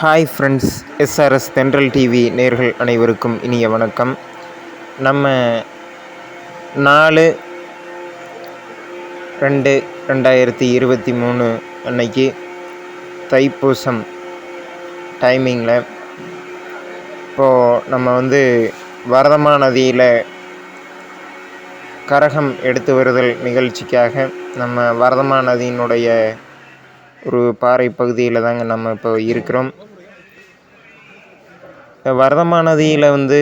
Hi friends SRS Thendral TV நேர்கள் அனைவருக்கும் இனிய வணக்கம். நம்ம நாலு ரெண்டு ரெண்டாயிரத்தி இருபத்தி மூணு அன்னைக்கு தைப்பூசம் டைமிங்கில் இப்போது நம்ம வந்து வரதமா நதியில் கரகம் எடுத்து வருதல் நிகழ்ச்சிக்காக நம்ம வரதமா நதியினுடைய ஒரு பாறை பகுதியில் தாங்க நம்ம இப்போ இருக்கிறோம். வரதமானதியில் வரதமா நதியில் வந்து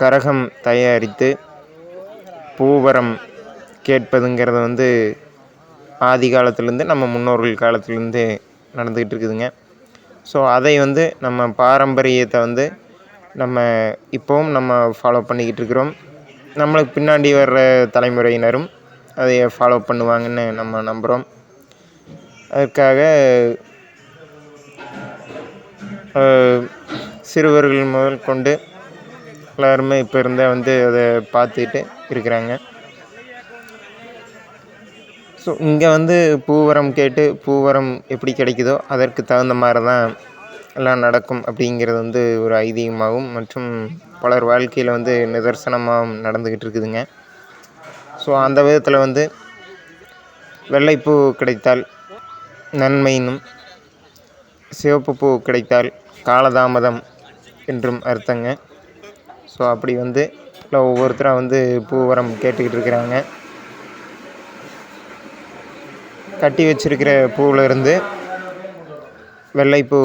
கரகம் தயாரித்து பூவரம் கேட்பதுங்கிறது வந்து ஆதி காலத்துலேருந்து நம்ம முன்னோர்கள் காலத்துலேருந்து நடந்துக்கிட்டு இருக்குதுங்க. ஸோ அதை வந்து நம்ம பாரம்பரியத்தை வந்து நம்ம இப்போவும் நம்ம ஃபாலோ பண்ணிக்கிட்டு இருக்கிறோம். நம்மளுக்கு பின்னாடி வர்ற தலைமுறையினரும் அதை ஃபாலோ பண்ணுவாங்கன்னு நம்ம நம்புகிறோம் அதற்காக சிறுவர்கள் முதல் கொண்டு எல்லாருமே இப்போ இருந்தே வந்து அதை பார்த்துட்டு இருக்கிறாங்க. ஸோ இங்கே வந்து பூவரம் கேட்டு பூவரம் எப்படி கிடைக்குதோ அதற்கு தகுந்த மாதிரி தான் எல்லாம் நடக்கும் அப்படிங்கிறது வந்து ஒரு ஐதீகமாகவும் மற்றும் பலர் வாழ்க்கையில் வந்து நிதர்சனமாகவும் நடந்துக்கிட்டு இருக்குதுங்க. ஸோ அந்த விதத்தில் வந்து வெள்ளைப்பூ கிடைத்தால் நன்மையினும் சிவப்பு பூ கிடைத்தால் காலதாமதம் என்றும் அர்த்தங்க. ஸோ அப்படி வந்து இல்லை ஒவ்வொருத்தராக வந்து பூவரம் கேட்டுக்கிட்டு இருக்கிறாங்க கட்டி வச்சிருக்கிற பூவிலிருந்து வெள்ளைப்பூ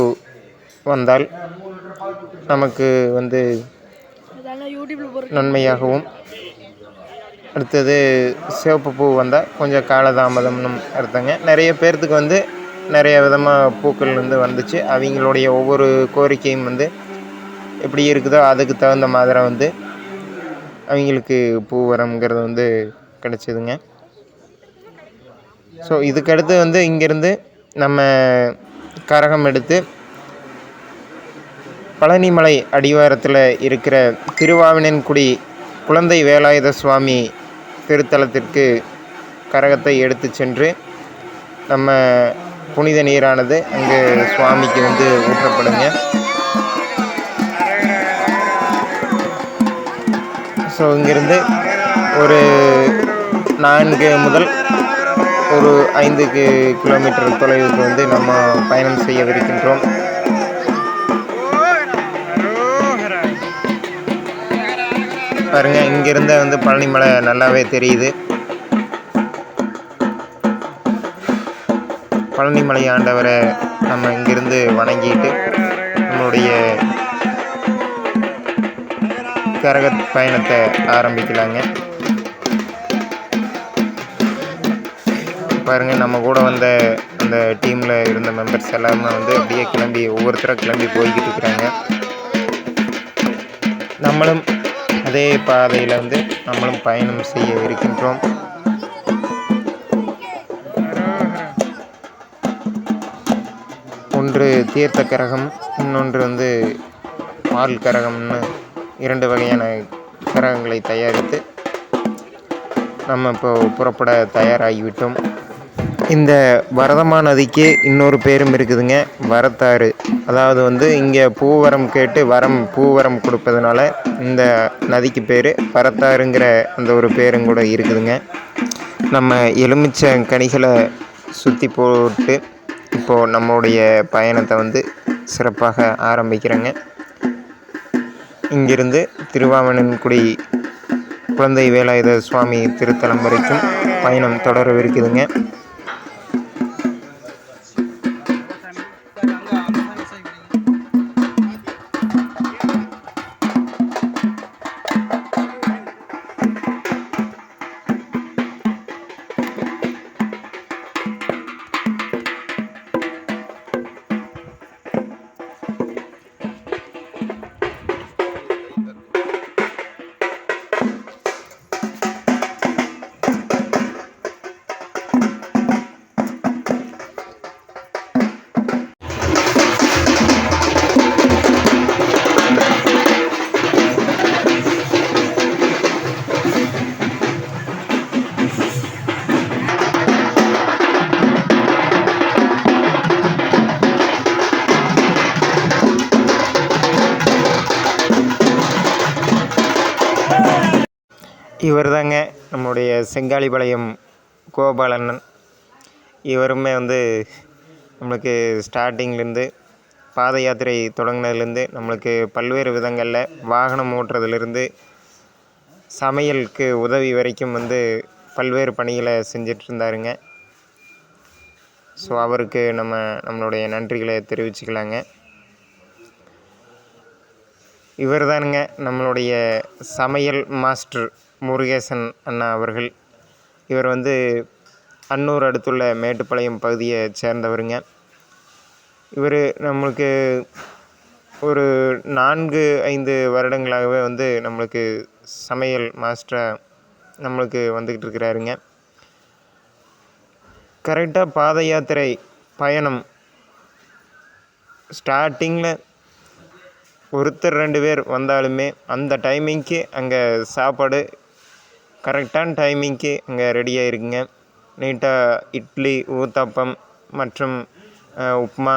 வந்தால் நமக்கு வந்து நன்மையாகவும். அடுத்தது சிவப்பு பூ வந்தால் கொஞ்சம் காலதாமதம்னு அர்த்தங்க. நிறைய பேர்த்துக்கு வந்து நிறைய விதமாக பூக்கள் வந்து வந்துச்சு. அவங்களுடைய ஒவ்வொரு கோரிக்கையும் வந்து எப்படி இருக்குதோ அதுக்கு தகுந்த மாதிரி வந்து அவங்களுக்கு பூவரம்ங்கிறது வந்து கிடச்சிதுங்க. ஸோ இதுக்கடுத்து வந்து இங்கேருந்து நம்ம கரகம் எடுத்து பழனிமலை அடிவாரத்தில் இருக்கிற திருவாவினன்குடி குழந்தை வேலாயுத சுவாமி திருத்தலத்திற்கு கரகத்தை எடுத்து சென்று நம்ம புனித நீரானது அங்கே சுவாமிக்கு வந்து ஊற்றப்படுங்க. ஸோ இங்கிருந்து ஒரு நான்கு முதல் ஒரு ஐந்து கிலோமீட்டர் தொலைவுக்கு வந்து நம்ம பயணம் செய்யவிருக்கின்றோம். பாருங்க இங்கிருந்த வந்து பழனிமலை நல்லாவே தெரியுது. பழனிமலை ஆண்டவரை நம்ம இங்கிருந்து வணங்கிட்டு நம்மளுடைய கரக பயணத்தை ஆரம்பிக்கலாங்க. பாருங்க நம்ம கூட வந்த அந்த டீமில் இருந்த மெம்பர்ஸ் எல்லாருமே வந்து அப்படியே கிளம்பி ஒவ்வொருத்தராக கிளம்பி போய்கிட்டு இருக்கிறாங்க. நம்மளும் அதே பாதையில் வந்து நம்மளும் பயணம் செய்ய இருக்கின்றோம். ஒன்று தீர்த்த கரகம் இன்னொன்று வந்து பால் கரகம்னு இரண்டு வகையான கரகங்களை தயாரித்து நம்ம இப்போ புறப்பட தயாராகிவிட்டோம். இந்த வரதமா நதிக்கு இன்னொரு பேரும் இருக்குதுங்க வரத்தாறு. அதாவது வந்து இங்கே பூவரம் கேட்டு வரம் பூவரம் கொடுப்பதுனால இந்த நதிக்கு பேர் வரத்தாறுங்கிற அந்த ஒரு பேரும் கூட இருக்குதுங்க. நம்ம எலுமிச்சை கனிகளை சுற்றி போட்டு இப்போது நம்மளுடைய பயணத்தை வந்து சிறப்பாக ஆரம்பிக்கிறேங்க. இங்கிருந்து திருவாவணன்குடி குழந்தை வேலாயுத சுவாமி திருத்தலம் வரைக்கும் பயணம் தொடரவிருக்குதுங்க இவர் தாங்க நம்முடைய செங்காலிபாளையம் கோபாலண்ணன். இவருமே வந்து நம்மளுக்கு ஸ்டார்டிங்லேருந்து பாத யாத்திரை தொடங்கினதுலேருந்து நம்மளுக்கு பல்வேறு விதங்களில் வாகனம் ஓட்டுறதுலேருந்து சமையலுக்கு உதவி வரைக்கும் வந்து பல்வேறு பணிகளை செஞ்சிட்ருந்தாருங்க. ஸோ அவருக்கு நம்ம நம்மளுடைய நன்றிகளை தெரிவிச்சுக்கலாங்க. இவர் தானுங்க நம்மளுடைய சமையல் மாஸ்டர். முருகேசன் அண்ணா அவர்கள். இவர் வந்து அன்னூர் அடுத்துள்ள மேட்டுப்பாளையம் பகுதியை சேர்ந்தவருங்க. இவர் நம்மளுக்கு ஒரு நான்கு ஐந்து வருடங்களாகவே வந்து நம்மளுக்கு சமையல் மாஸ்டராக நம்மளுக்கு வந்துக்கிட்டு இருக்கிறாருங்க. கரெக்டாக பாத யாத்திரை பயணம் ஸ்டார்டிங்கில் ஒருத்தர் ரெண்டு பேர் வந்தாலுமே அந்த டைமிங்க்கு அங்கே சாப்பாடு கரெக்டான டைமிங்க்கு அங்கே ரெடியாக இருக்குங்க நீட்டாக இட்லி ஊத்தாப்பம் மற்றும் உப்புமா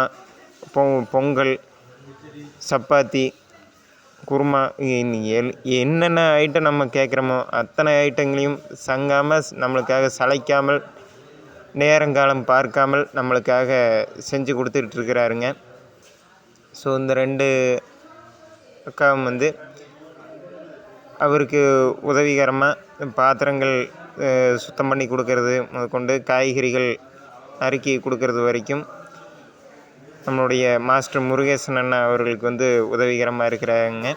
பொ பொங்கல் சப்பாத்தி குருமா எல் என்னென்ன ஐட்டம் நம்ம கேட்குறோமோ அத்தனை ஐட்டங்களையும் சங்காமல் நம்மளுக்காக சளைக்காமல் நேரங்காலம் பார்க்காமல் நம்மளுக்காக செஞ்சு கொடுத்துட்ருக்கிறாருங்க ஸோ இந்த ரெண்டு அக்காவும் வந்து அவருக்கு உதவிகரமாக பாத்திரங்கள் சுத்தம் பண்ணி கொடுக்கறது முதற்கொண்டு காய்கறிகள் நறுக்கி கொடுக்கறது வரைக்கும் நம்மளுடைய மாஸ்டர் முருகேசன் அண்ணா அவர்களுக்கு வந்து உதவிகரமாக இருக்கிறாங்க.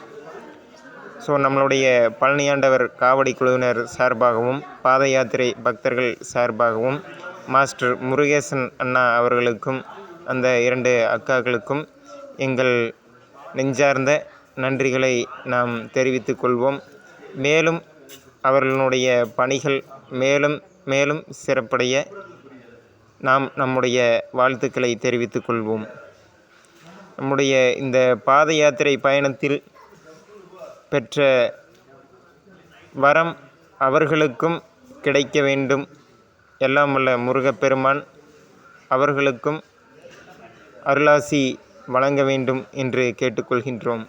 ஸோ நம்மளுடைய பழனியாண்டவர் காவடி குழுவினர் சார்பாகவும் பாத யாத்திரை பக்தர்கள் சார்பாகவும் மாஸ்டர் முருகேசன் அண்ணா அவர்களுக்கும் அந்த இரண்டு அக்காக்களுக்கும் எங்கள் நெஞ்சார்ந்த நன்றிகளை நாம் தெரிவித்துக் கொள்வோம். மேலும் அவர்களுடைய பணிகள் மேலும் மேலும் சிறப்படைய நாம் நம்முடைய வாழ்த்துக்களை தெரிவித்துக் கொள்வோம். நம்முடைய இந்த பாத யாத்திரை பயணத்தில் பெற்ற வரம் அவர்களுக்கும் கிடைக்க வேண்டும். எல்லாம் உள்ள முருகப்பெருமான் அவர்களுக்கும் அருளாசி வழங்க வேண்டும் என்று கேட்டுக்கொள்கின்றோம்.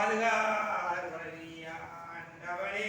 பாதுகார் ஆண்டவனே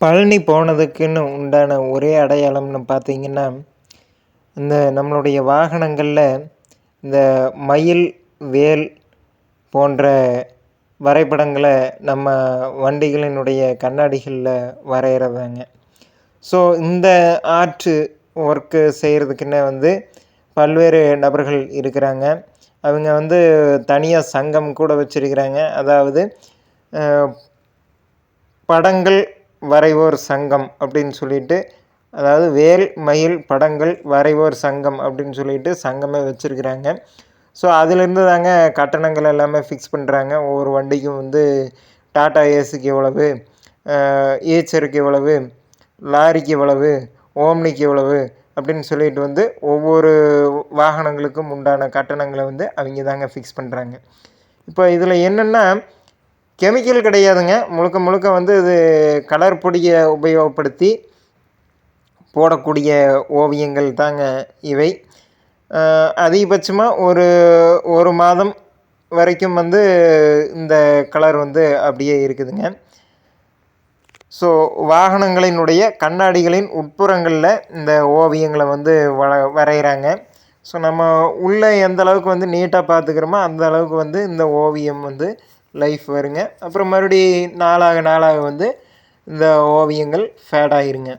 பழனி போனதுக்குன்னு உண்டான ஒரே அடையாளம்னு பார்த்தீங்கன்னா இந்த நம்மளுடைய வாகனங்களில் இந்த மயில் வேல் போன்ற வரைபடங்களை நம்ம வண்டிகளினுடைய கண்ணாடிகளில் வரைகிறதாங்க ஸோ இந்த ஆர்ட் ஒர்க்கு செய்கிறதுக்குன்னே வந்து பல்வேறு நபர்கள் இருக்கிறாங்க. அவங்க வந்து தனியாக சங்கம் கூட வச்சுருக்கிறாங்க. அதாவது படங்கள் வரைவோர் சங்கம் அப்படின்னு சொல்லிட்டு அதாவது வேல் மயில் படங்கள் வரைவோர் சங்கம் அப்படின்னு சொல்லிட்டு சங்கமே வச்சுருக்கிறாங்க. ஸோ அதுலேருந்து தாங்க கட்டணங்கள் எல்லாமே ஃபிக்ஸ் பண்ணுறாங்க ஒவ்வொரு வண்டிக்கும் வந்து டாடா ஏஸுக்கு எவ்வளவு ஏச்சருக்கு எவ்வளவு லாரிக்கு எவ்வளவு ஓம்னிக்கு எவ்வளவு அப்படின்னு சொல்லிட்டு வந்து ஒவ்வொரு வாகனங்களுக்கும் உண்டான கட்டணங்களை வந்து அவங்க தாங்க ஃபிக்ஸ் பண்ணுறாங்க இப்போ இதில் என்னென்னா கெமிக்கல் கிடையாதுங்க. முழுக்க முழுக்க வந்து இது கலர் பொடியை உபயோகப்படுத்தி போடக்கூடிய ஓவியங்கள் தாங்க இவை. அதிகபட்சமாக ஒரு ஒரு மாதம் வரைக்கும் வந்து இந்த கலர் வந்து அப்படியே இருக்குதுங்க. ஸோ வாகனங்களினுடைய கண்ணாடிகளின் உட்புறங்களில் இந்த ஓவியங்களை வந்து வ வரைகிறாங்க ஸோ நம்ம உள்ளே எந்த அளவுக்கு வந்து நீட்டாக பார்த்துக்கிறோமோ அந்த அளவுக்கு வந்து இந்த ஓவியம் வந்து லைஃப் வருங்க. அப்புறம் மறுபடி நாளாக நாளாக வந்து இந்த ஓவியங்கள் ஃபேட் ஆயிருங்க.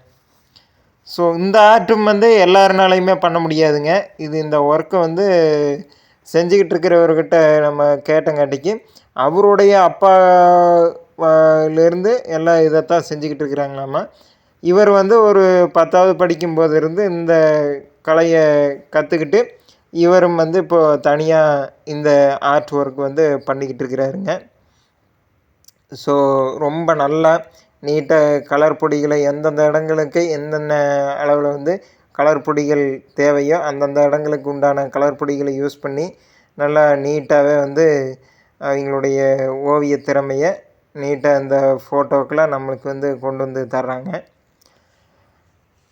ஸோ இந்த ஆர்ட்டும் வந்து எல்லாருனாலையுமே பண்ண முடியாதுங்க. இது இந்த ஒர்க்கை வந்து செஞ்சுக்கிட்டு இருக்கிறவர்கிட்ட நம்ம கேட்டங்காட்டிக்கு அவருடைய அப்பாலேருந்து எல்லா எல்லாம் இதைத்தான் செஞ்சுக்கிட்டு இருக்கிறாங்களாமா? இவர் வந்து ஒரு பத்தாவது படிக்கும்போது இருந்து இந்த கலையை கற்றுக்கிட்டு இவரும் வந்து இப்போ தனியாக இந்த ஆர்ட் ஒர்க் வந்து பண்ணிக்கிட்டு இருக்கிறாருங்க. ஸோ ரொம்ப நல்லா நீட்டாக கலர் பொடிகளை எந்தெந்த இடங்களுக்கு எந்தென்ன அளவில் வந்து கலர் பொடிகள் தேவையோ அந்தந்த இடங்களுக்கு உண்டான கலர் பொடிகளை யூஸ் பண்ணி நல்லா நீட்டாகவே வந்து அவங்களுடைய ஓவிய திறமையை நீட்டாக இந்த ஃபோட்டோக்கெலாம் நம்மளுக்கு வந்து கொண்டு வந்து தர்றாங்க.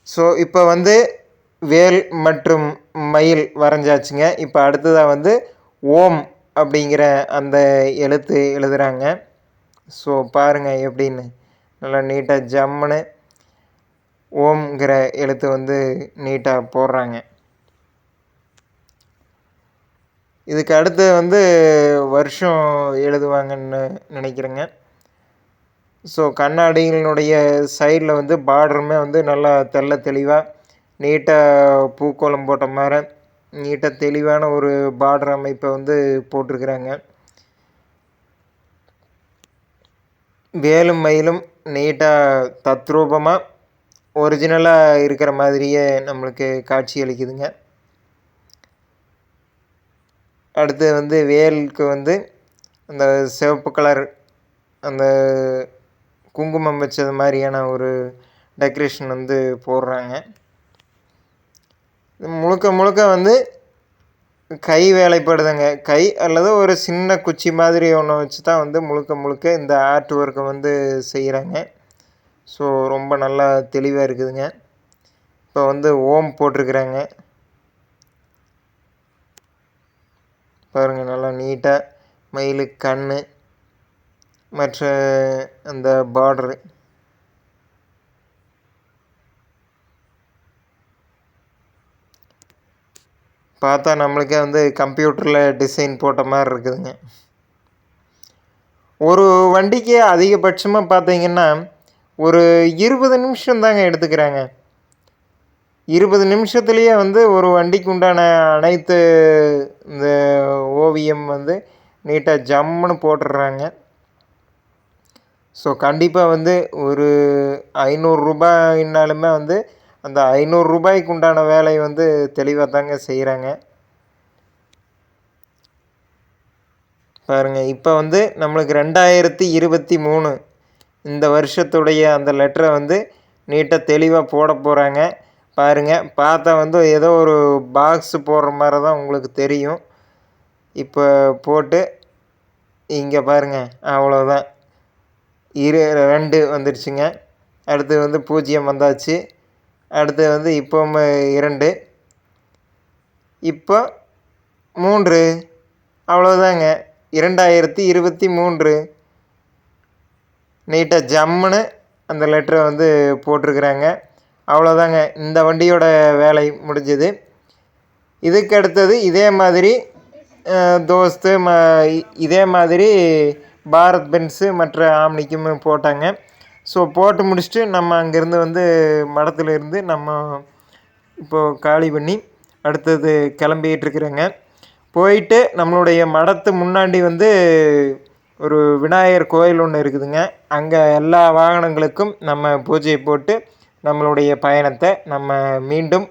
ஸோ இப்போ வந்து வேல் மற்றும் மயில் வரைஞ்சாச்சுங்க. இப்போ அடுத்ததாக வந்து ஓம் அப்படிங்கிற அந்த எழுத்து எழுதுகிறாங்க ஸோ பாருங்கள் எப்படின்னு. நல்லா நீட்டாக ஜம்முன்னு ஓம்ங்கிற எழுத்து வந்து நீட்டாக போடுறாங்க. இதுக்கு அடுத்து வந்து வருஷம் எழுதுவாங்கன்னு நினைக்கிறேங்க. ஸோ கண்ணாடிகளினுடைய சைடில் வந்து பார்டருமே வந்து நல்லா தெள்ள தெளிவாக நீட்டாக பூக்கோலம் போட்ட மாதிரி நீட்டாக தெளிவான ஒரு பார்டர் அமைப்பை வந்து போட்டிருக்கிறாங்க. வேலும் மயிலும் நீட்டாக தத்ரூபமாக ஒரிஜினலாக இருக்கிற மாதிரியே நம்மளுக்கு காட்சி அளிக்குதுங்க. அடுத்து வந்து வேலுக்கு வந்து அந்த சிவப்பு கலர் அந்த குங்குமம் வச்சது மாதிரியான ஒரு டெக்கரேஷன் வந்து போடுறாங்க. முழுக்க முழுக்க வந்து கை வேலைப்படுதுங்க. கை அல்லது ஒரு சின்ன குச்சி மாதிரி ஒன்று வச்சு தான் வந்து முழுக்க முழுக்க இந்த ஆர்ட் ஒர்க்கை வந்து செய்கிறாங்க ஸோ ரொம்ப நல்லா தெளிவாக இருக்குதுங்க. இப்போ வந்து ஓம் போட்டிருக்கிறாங்க. பாருங்கள் நல்லா நீட்டாக மயில் கண் மற்ற அந்த பார்டரு பார்த்தா நம்மளுக்கே வந்து கம்ப்யூட்டரில் டிசைன் போட்ட மாதிரி இருக்குதுங்க. ஒரு வண்டிக்கு அதிகபட்சமாக பார்த்தீங்கன்னா ஒரு இருபது நிமிஷம் தாங்க எடுத்துக்கிறாங்க. இருபது நிமிஷத்துலேயே வந்து ஒரு வண்டிக்கு உண்டான அனைத்து இந்த ஓவியம் வந்து நீட்டாக ஜம்முன்னு போட்டுடுறாங்க ஸோ கண்டிப்பாக வந்து ஒரு ஐநூறுரூபாயினாலுமே வந்து அந்த ஐநூறு ரூபாய்க்கு உண்டான வேலை வந்து தெளிவாக தாங்க செய்கிறாங்க பாருங்கள் இப்போ வந்து நம்மளுக்கு ரெண்டாயிரத்தி இருபத்தி மூணு இந்த வருஷத்துடைய அந்த லெட்டரை வந்து நீட்டாக தெளிவாக போட போகிறாங்க பாருங்கள் பார்த்தா வந்து ஏதோ ஒரு பாக்ஸ் போடுற மாதிரி தான் உங்களுக்கு தெரியும். இப்போ போட்டு இங்கே பாருங்கள் அவ்வளோதான் இரு ரெண்டு வந்துடுச்சுங்க அடுத்து வந்து பூஜ்ஜியம் வந்தாச்சு. அடுத்து வந்து இப்போ இரண்டு. இப்போ மூன்று. அவ்வளோதாங்க இரண்டாயிரத்தி இருபத்தி மூன்று. நீட்டாக ஜம்முன்னு அந்த லெட்டரை வந்து போட்டிருக்கிறாங்க. அவ்வளோதாங்க இந்த வண்டியோட வேலை முடிஞ்சது. இதுக்கு அடுத்தது இதே மாதிரி தோஸ்து ம இதே மாதிரி பாரத் பென்ஸு மற்ற ஆம்னிக்கும் போட்டாங்க. ஸோ போட்டு முடிச்சுட்டு நம்ம அங்கேருந்து வந்து மடத்துல இருந்து நம்ம இப்போது காலி பண்ணி அடுத்தது கிளம்பிட்டு இருக்கிறேங்க போயிட்டு நம்மளுடைய மடத்து முன்னாடி வந்து ஒரு விநாயகர் கோயில் ஒன்று இருக்குதுங்க. அங்கே எல்லா வாகனங்களுக்கும் நம்ம பூஜையை போட்டு நம்மளுடைய பயணத்தை நம்ம மீண்டும்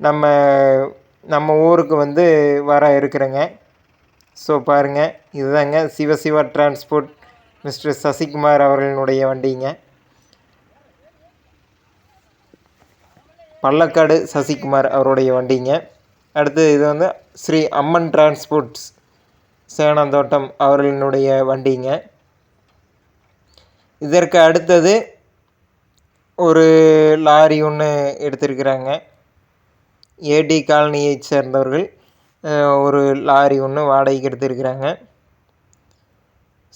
நம்ம நம்ம ஊருக்கு வந்து வர இருக்கிறேங்க. ஸோ பாருங்கள் இதுதாங்க சிவசிவா டிரான்ஸ்போர்ட் மிஸ்டர் சசிகுமார் அவர்களினுடைய வண்டிங்க. பள்ளக்காடு சசிகுமார் அவருடைய வண்டிங்க. அடுத்து இது வந்து ஸ்ரீ அம்மன் டிரான்ஸ்போர்ட்ஸ் சேனந்தோட்டம் அவர்களினுடைய வண்டிங்க. இதற்கு அடுத்தது ஒரு லாரி ஒன்று எடுத்திருக்கிறாங்க. ஏடி காலனியை சேர்ந்தவர்கள் ஒரு லாரி ஒன்று வாடகைக்கு எடுத்திருக்கிறாங்க.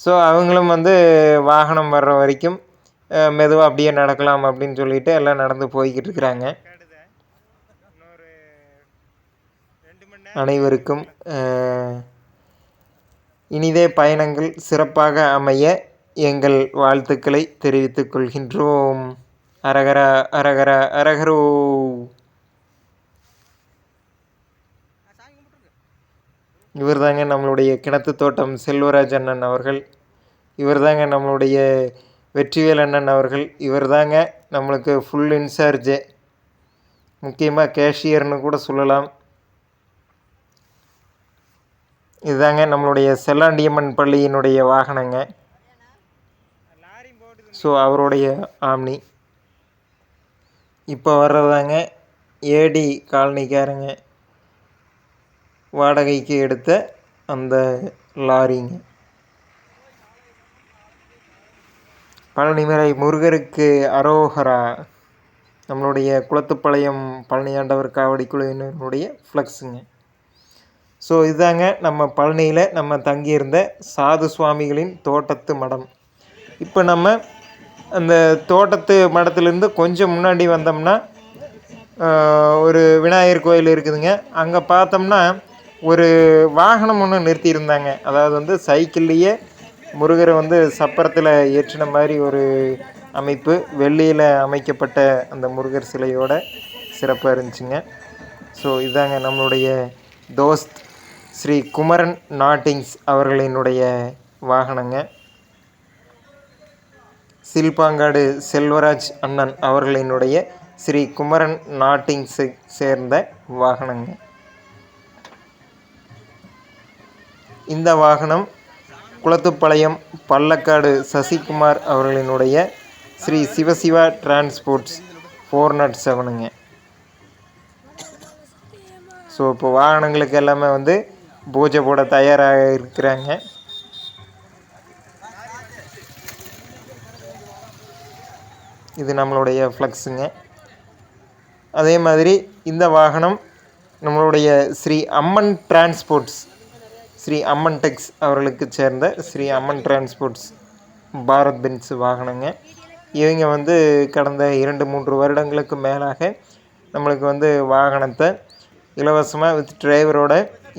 ஸோ அவங்களும் வந்து வாகனம் வர்ற வரைக்கும் மெதுவாக அப்படியே நடக்கலாம் அப்படின்னு சொல்லிட்டு எல்லாம் நடந்து போய்கிட்டு இருக்கிறாங்க. அனைவருக்கும் இனிதே பயணங்கள் சிறப்பாக அமைய எங்கள் வாழ்த்துக்களை தெரிவித்துக் கொள்கின்றோம். அரகர அரகர அரகரோ. இவர் தாங்க நம்மளுடைய கிணத்து தோட்டம் செல்வராஜ் அண்ணன் அவர்கள். இவர் தாங்க நம்மளுடைய வெற்றிவேல் அண்ணன் அவர்கள். இவர் தாங்க நம்மளுக்கு ஃபுல் இன்சார்ஜு முக்கியமாக கேஷியர்னு கூட சொல்லலாம். இதுதாங்க நம்மளுடைய செல்லாண்டியம்மன் பள்ளியினுடைய வாகனங்க. ஸோ அவருடைய ஆம்னி. இப்போ வர்றதாங்க ஏடி காலனிக்காரங்க. வாடகைக்கு எடுத்த அந்த லாரிங்க. பழனிமலை முருகருக்கு அரோகரா. நம்மளுடைய குளத்துப்பாளையம் பழனியாண்டவர் காவடி குழுவினருடைய ஃப்ளக்ஸுங்க. ஸோ இதுதாங்க நம்ம பழனியில் நம்ம தங்கியிருந்த சாது சுவாமிகளின் தோட்டத்து மடம். இப்போ நம்ம அந்த தோட்டத்து மடத்துலேருந்து கொஞ்சம் முன்னாடி வந்தோம்னா ஒரு விநாயகர் கோயில் இருக்குதுங்க. அங்கே பார்த்தோம்னா ஒரு வாகனம் ஒன்று நிறுத்தியிருந்தாங்க. அதாவது வந்து சைக்கிள்லேயே முருகரை வந்து சப்பரத்தில் ஏற்றின மாதிரி ஒரு அமைப்பு. வெள்ளியில் அமைக்கப்பட்ட அந்த முருகர் சிலையோட சிறப்பாக இருந்துச்சுங்க. ஸோ இதாங்க நம்மளுடைய தோஸ்த் ஸ்ரீ குமரன் நாட்டிங்ஸ் அவர்களினுடைய வாகனங்க. சில்பாங்காடு செல்வராஜ் அண்ணன் அவர்களினுடைய ஸ்ரீ குமரன் நாட்டிங்ஸை சேர்ந்த வாகனங்க. இந்த வாகனம் குளத்துப்பாளையம் பள்ளக்காடு சசிகுமார் அவர்களினுடைய Sri Sivasiva transports four not செவனுங்க. So இப்போ வாகனங்களுக்கு எல்லாமே வந்து பூஜை போட தயாராக இருக்கிறாங்க. இது நம்மளுடைய ஃப்ளக்ஸுங்க. அதே மாதிரி இந்த வாகனம் நம்மளுடைய ஸ்ரீ அம்மன் டிரான்ஸ்போர்ட்ஸ் ஸ்ரீ அம்மன் டெக்ஸ் அவர்களுக்கு சேர்ந்த ஸ்ரீ அம்மன் டிரான்ஸ்போர்ட்ஸ் பாரத் பென்ஸ் வாகனங்க. இவங்க வந்து கடந்த இரண்டு மூன்று வருடங்களுக்கு மேலாக நம்மளுக்கு வந்து வாகனத்தை இலவசமாக வித் டிரைவரோட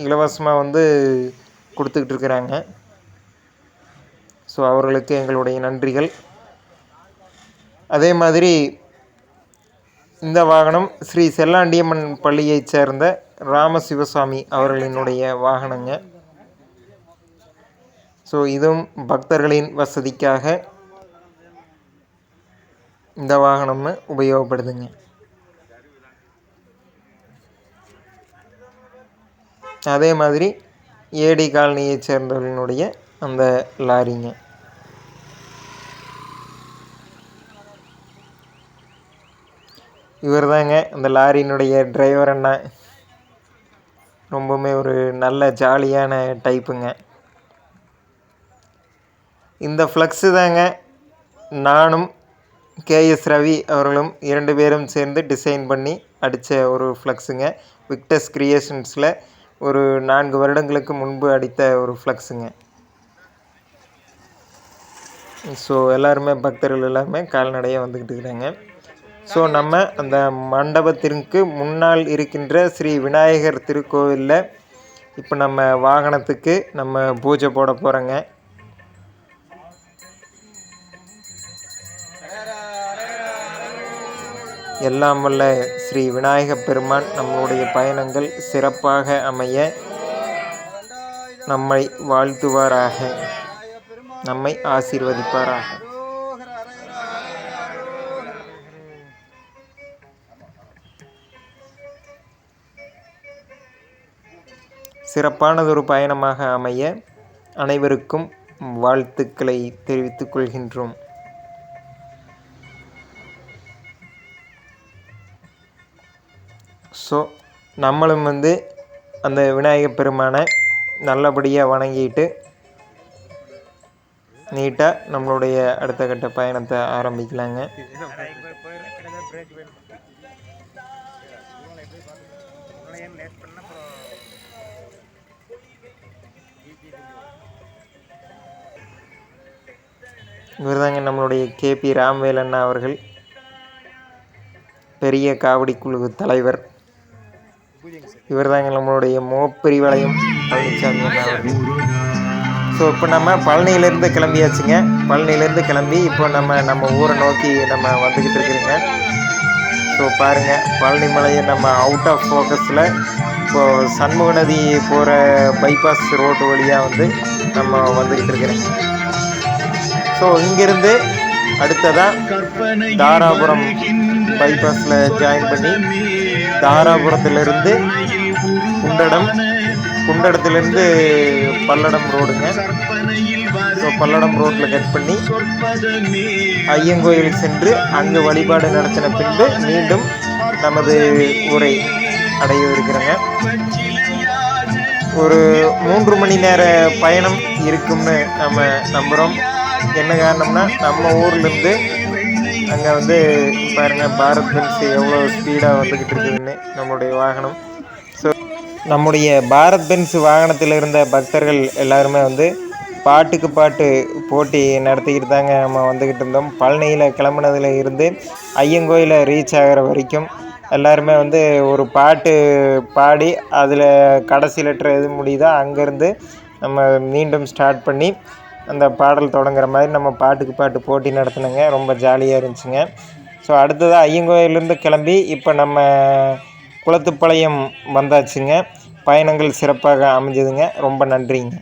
இலவசமாக வந்து கொடுத்துக்கிட்டு இருக்கிறாங்க. ஸோ அவர்களுக்கு எங்களுடைய நன்றிகள். அதே மாதிரி இந்த வாகனம் ஸ்ரீ செல்லாண்டியம்மன் பள்ளியைச் சேர்ந்த ராமசிவசாமி அவர்களினுடைய வாகனங்க. ஸோ இதுவும் பக்தர்களின் வசதிக்காக இந்த வாகனம் உபயோகப்படுதுங்க. அதே மாதிரி ஏடி காலனியைச் சேர்ந்தவர்களினுடைய அந்த லாரிங்க. இவர் தாங்க அந்த லாரியினுடைய டிரைவர் அண்ணா. ரொம்பவுமே ஒரு நல்ல ஜாலியான டைப்புங்க. இந்த ஃப்ளக்ஸு தாங்க. நானும் கேஎஸ் ரவி அவர்களும் இரண்டு பேரும் சேர்ந்து டிசைன் பண்ணி அடித்த ஒரு ஃப்ளக்ஸுங்க விக்டஸ் கிரியேஷன்ஸில் ஒரு நான்கு வருடங்களுக்கு முன்பு அடித்த ஒரு ஃப்ளக்ஸுங்க ஸோ எல்லாருமே பக்தர்கள் எல்லாருமே கால்நடையாக வந்துக்கிட்டு இருக்கிறாங்க. ஸோ நம்ம அந்த மண்டபத்திற்கு முன்னால் இருக்கின்ற ஸ்ரீ விநாயகர் திருக்கோவிலில் இப்போ நம்ம வாகனத்துக்கு நம்ம பூஜை போட போகிறோங்க எல்லாம் வல்ல ஸ்ரீ விநாயகப் பெருமான் நம்மளுடைய பயணங்கள் சிறப்பாக அமைய நம்மை வாழ்த்துவாராக. நம்மை ஆசீர்வதிப்பாராக. சிறப்பானதொரு பயணமாக அமைய அனைவருக்கும் வாழ்த்துக்களை தெரிவித்துக் கொள்கின்றோம். ஸோ நம்மளும் வந்து அந்த விநாயகப் பெருமானை நல்லபடியாக வணங்கிட்டு நீட்டாக நம்மளுடைய அடுத்த கட்ட பயணத்தை ஆரம்பிக்கலாங்க. இவர் தாங்க நம்மளுடைய கேபி ராம்வேலண்ணா அவர்கள் பெரிய காவடி குழு தலைவர். இவர் தாங்க நம்மளுடைய மோப்பிரிவளையம் பழனிசாமி ஸோ இப்போ நம்ம பழனியிலேருந்து கிளம்பியாச்சுங்க. பழனியிலேருந்து கிளம்பி இப்போ நம்ம நம்ம ஊரை நோக்கி நம்ம வந்துக்கிட்டு இருக்கிறோங்க. ஸோ பாருங்கள் பழனி மலையை நம்ம அவுட் ஆஃப் ஃபோக்கஸில் இப்போது சண்முக நதி போகிற பைபாஸ் ரோட்டு வழியாக வந்து நம்ம வந்துக்கிட்டு இருக்கிறோங்க ஸோ இங்கேருந்து அடுத்ததாக தாராபுரம் பைபாஸில் ஜாயின் பண்ணி தாராபுரத்திலிருந்து குண்டடம். குண்டடத்துலேருந்து பல்லடம் ரோடுங்க. ஸோ பல்லடம் ரோட்டில் கட் பண்ணி ஐயங்கோயில் சென்று அங்கு வழிபாடு நடத்தின பின்பு மீண்டும் நமது ஊரை அடையவிருக்கிறேங்க ஒரு மூன்று மணி நேர பயணம் இருக்கும்னு நம்ம நம்புகிறோம் என்ன காரணம்னா நம்ம ஊர்லேருந்து அங்கே வந்து பாருங்கள் பாரத் பென்ஸ் எவ்வளோ ஸ்பீடாக வந்துக்கிட்டு இருக்குதுன்னு நம்மளுடைய வாகனம். நம்முடைய பாரத் பென்ஸ் வாகனத்தில் இருந்த பக்தர்கள் எல்லாருமே வந்து பாட்டுக்கு பாட்டு போட்டி நடத்திக்கிட்டு தாங்க நம்ம வந்துக்கிட்டு இருந்தோம். பழனியில் கிளம்புனதுல இருந்து ஐயங்கோயிலை ரீச் ஆகிற வரைக்கும் எல்லாருமே வந்து ஒரு பாட்டு பாடி அதில் கடைசி லெட்டர் எது முடியுதோ அங்கேருந்து நம்ம மீண்டும் ஸ்டார்ட் பண்ணி அந்த பாடல் தொடங்குற மாதிரி நம்ம பாட்டுக்கு பாட்டு போட்டி நடத்தினங்க. ரொம்ப ஜாலியாக இருந்துச்சுங்க. ஸோ அடுத்ததாக ஐயங்கோயிலேருந்து கிளம்பி இப்போ நம்ம குளத்துப்பாளையம் வந்தாச்சுங்க. பயணங்கள் சிறப்பாக அமைஞ்சதுங்க. ரொம்ப நன்றிங்க.